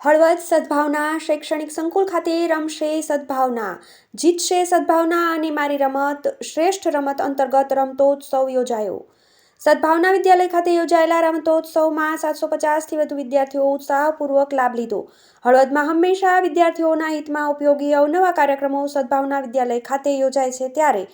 હળવદ સદભાવના શૈક્ષણિક સંકુલ ખાતે રમશે સદભાવના. જીતશે સદભાવના અને મારી રમત, શ્રેષ્ઠ રમત અંતર્ગત રમતોત્સવ યોજાયો. સદભાવના વિદ્યાલય ખાતે યોજાયેલા રમતોત્સવમાં સાતસો પચાસથી વધુ વિદ્યાર્થીઓ ઉત્સાહપૂર્વક લાભ લીધો. હળવદમાં હંમેશા વિદ્યાર્થીઓના હિતમાં ઉપયોગી અવનવા કાર્યક્રમો સદભાવના વિદ્યાલય ખાતે યોજાય છે ત્યારે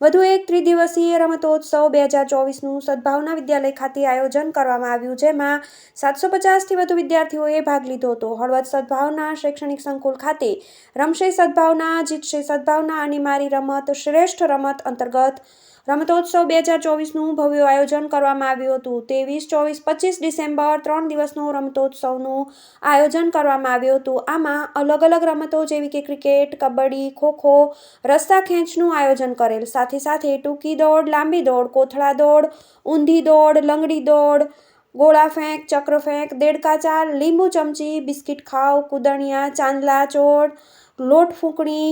વધુ એક ત્રિદિવસીય રમતોત્સવ બે હજાર ચોવીસનું સદભાવના વિદ્યાલય ખાતે આયોજન કરવામાં આવ્યું, જેમાં સાતસો પચાસથી વધુ વિદ્યાર્થીઓએ ભાગ લીધો હતો. હળવદ સદભાવના શૈક્ષણિક સંકુલ ખાતે રમશે સદભાવના, જીતશે સદભાવના અને મારી રમત શ્રેષ્ઠ રમત અંતર્ગત રમતોત્સવ બે હજાર ચોવીસનું ભવ્ય આયોજન કરવામાં આવ્યું હતું. ત્રેવીસ, ચોવીસ, પચીસ ડિસેમ્બર ત્રણ દિવસનું રમતોત્સવનું આયોજન કરવામાં આવ્યું હતું. આમાં અલગ અલગ રમતો જેવી કે ક્રિકેટ, કબડ્ડી, ખોખો, રસ્તા ખેંચનું આયોજન કરેલ. સાથે સાથે ટૂંકી દોડ લાંબી દોડ કોથળા દોડ ઊંધી દોડ લંગડી દોડ ગોળા ફેંક ચક્ર ફેંક દેડકા ચાલ લીંબુ ચમચી બિસ્કિટ ખાવ કુદણિયા ચાંદલા ચોળ લોટ ફૂંકણી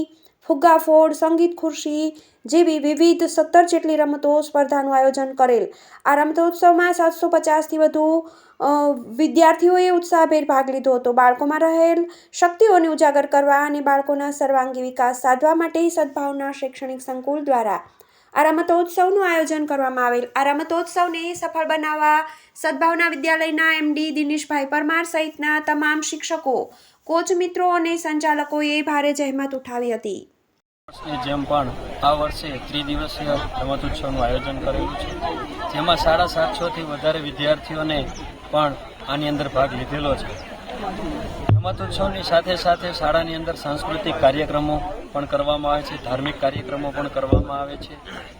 ફુગ્ગા ફોડ, સંગીત ખુરશી જેવી વિવિધ સત્તર જેટલી રમતો સ્પર્ધાનું આયોજન કરેલ. આ રમતોત્સવમાં સાતસો પચાસથી વધુ વિદ્યાર્થીઓએ ઉત્સાહભેર ભાગ લીધો હતો. બાળકોમાં રહેલ શક્તિઓને ઉજાગર કરવા અને બાળકોના સર્વાંગી વિકાસ સાધવા માટે સદભાવના શૈક્ષણિક સંકુલ દ્વારા આ રમતોત્સવનું આયોજન કરવામાં આવેલ. આ રમતોત્સવને સફળ બનાવવા સદભાવના વિદ્યાલયના એમડી દિનેશભાઈ પરમાર સહિતના તમામ શિક્ષકો, કોચ મિત્રો અને સંચાલકોએ ભારે જહેમત ઉઠાવી હતી. જેમ પણ આ વર્ષે ત્રિદિવસીય રમતોત્સવનું આયોજન કરેલું છે. જેમાં સાડા સાતસોથી વધારે વિદ્યાર્થીઓને પણ આની અંદર ભાગ લીધેલો છે. રમતોત્સવની સાથે સાથે શાળાની અંદર સાંસ્કૃતિક કાર્યક્રમો પણ કરવામાં આવે છે, ધાર્મિક કાર્યક્રમો પણ કરવામાં આવે છે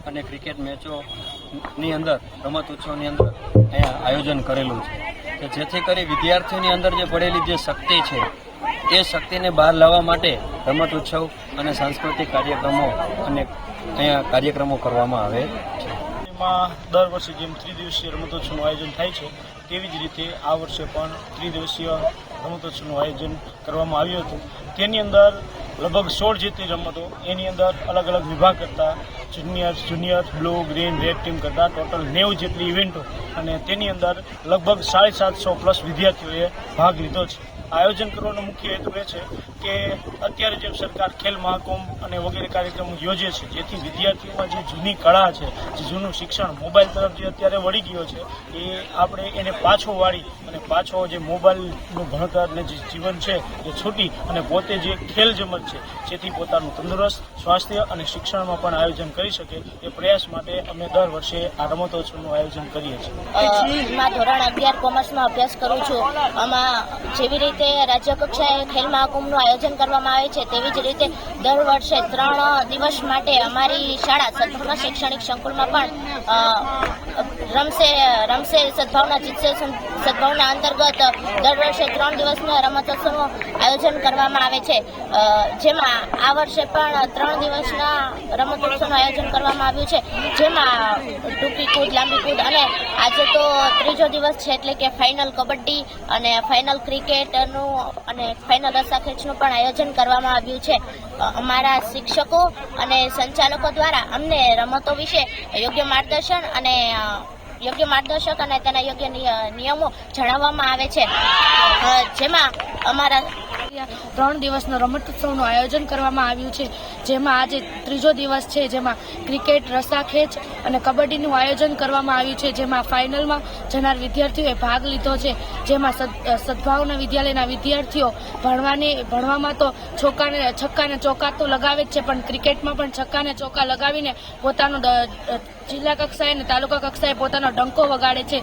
અને ક્રિકેટ મેચોની અંદર, રમતોત્સવની અંદર અહીંયા આયોજન કરેલું છે. કે જેથી કરી વિદ્યાર્થીઓની અંદર જે પડેલી જે શક્તિ છે, એ શક્તિને બહાર લાવવા માટે રમત ઉત્સવ અને સાંસ્કૃતિક કાર્યક્રમો અને અહીંયા કાર્યક્રમો કરવામાં આવે છે. એમાં દર વર્ષે જેમ ત્રિદિવસીય રમતોત્સવનું આયોજન થાય છે, તેવી જ રીતે આ વર્ષે પણ ત્રિદિવસીય રમતોત્સવનું આયોજન કરવામાં આવ્યું હતું. તેની અંદર લગભગ સોળ જેટલી રમતો, એની અંદર અલગ અલગ વિભાગ કરતા, junior junior, blue, green, red team કરતા, ટોટલ નેવું જેટલી ઇવેન્ટો અને તેની અંદર લગભગ સાડી સાતસો પ્લસ વિદ્યાર્થીઓએ ભાગ લીધો છે. આયોજન કરવાનો મુખ્ય હેતુ એ છે કે અત્યારે જેમ સરકાર ખેલ મહાકુંભ અને વગેરે કાર્યક્રમો યોજે છે, જેથી વિદ્યાર્થીઓમાં જે જૂની કળા છે, જે જૂનું શિક્ષણ મોબાઈલ તરફ જે અત્યારે વળી ગયો છે, એ આપણે એને પાછો વાળી અને પાછો જે મોબાઈલનું ભણતર ને જે જીવન છે એ છૂટી અને પોતે જે ખેલ જમત છે, જેથી પોતાનું તંદુરસ્ત સ્વાસ્થ્ય અને શિક્ષણમાં પણ આયોજન કરી શકે એ પ્રયાસ માટે અમે દર વર્ષે આ રમતોત્સવનું આયોજન કરીએ છીએ. ધોરણ અગિયાર કોમર્સમાં અભ્યાસ કરું છું. આમાં જેવી રીતે રાજ્ય કક્ષાએ ખેલ મહાકુંભનું આયોજન કરવામાં આવે છે તેવી જ રીતે દર વર્ષે ત્રણ દિવસ માટે અમારી શાળા સદભાવના શૈક્ષણિક સંકુલમાં પણ રમશે રમશે સદભાવના, જીતશે સદભાવના અંતર્ગત દર વર્ષે ત્રણ દિવસના રમતોત્સવનું આયોજન કરવામાં આવે છે. જેમાં આ વર્ષે પણ ત્રણ દિવસના રમતોત્સવનું આયોજન કરવામાં આવ્યું છે. જેમાં ટૂંકી કૂદ, લાંબી કૂદ અને આજે તો ત્રીજો દિવસ છે એટલે કે ફાઇનલ કબડ્ડી અને ફાઇનલ ક્રિકેટનું અને ફાઇનલ રસ્સાખેંચનું પણ આયોજન કરવામાં આવ્યું છે. અમારા શિક્ષકો અને સંચાલકો દ્વારા અમને રમતો વિશે યોગ્ય માર્ગદર્શન અને યોગ્ય માર્ગદર્શક અને તેના યોગ્ય નિયમો જણાવવામાં આવે છે. જેમાં અમારા ત્રણ દિવસનો રમતોત્સવનું આયોજન કરવામાં આવ્યું છે. જેમાં આજે ત્રીજો દિવસ છે, જેમાં ક્રિકેટ, રસાખેંચ અને કબડ્ડીનું આયોજન કરવામાં આવ્યું છે. જેમાં ફાઇનલમાં જનાર વિદ્યાર્થીઓએ ભાગ લીધો છે. જેમાં સદભાવના વિદ્યાલયના વિદ્યાર્થીઓ ભણવાની, ભણવામાં તો છોકાને, છક્કાને ચોકા તો લગાવે જ છે, પણ ક્રિકેટમાં પણ છક્કાને ચોકા લગાવીને પોતાનો જિલ્લા કક્ષાએ અને તાલુકા કક્ષાએ પોતાનો ડંકો વગાડે છે.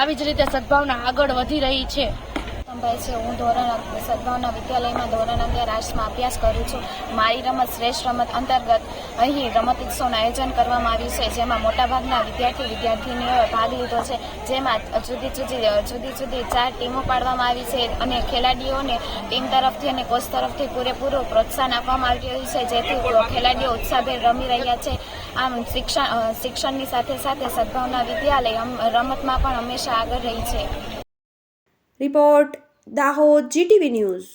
આવી જ રીતે સદભાવના આગળ વધી રહી છે. સંભાઈ છે. હું ધોરણ સદભાવના વિદ્યાલયમાં ધોરણ અગિયાર આર્ટ્સમાં અભ્યાસ કરું છું. મારી રમત શ્રેષ્ઠ રમત અંતર્ગત અહીં રમત ઉત્સવનું આયોજન કરવામાં આવ્યું છે, જેમાં મોટાભાગના વિદ્યાર્થી વિદ્યાર્થીનીઓએ ભાગ લીધો છે. જેમાં જુદી જુદી જુદી જુદી ચાર ટીમો પાડવામાં આવી છે અને ખેલાડીઓને ટીમ તરફથી અને કોચ તરફથી પૂરેપૂરું પ્રોત્સાહન આપવામાં આવી રહ્યું છે. જેથી ખેલાડીઓ ઉત્સાહભેર રમી રહ્યા છે. આમ શિક્ષણ શિક્ષણની સાથે સાથે સદભાવના વિદ્યાલય રમતમાં પણ હંમેશા આગળ રહી છે. Report Dahod GTV news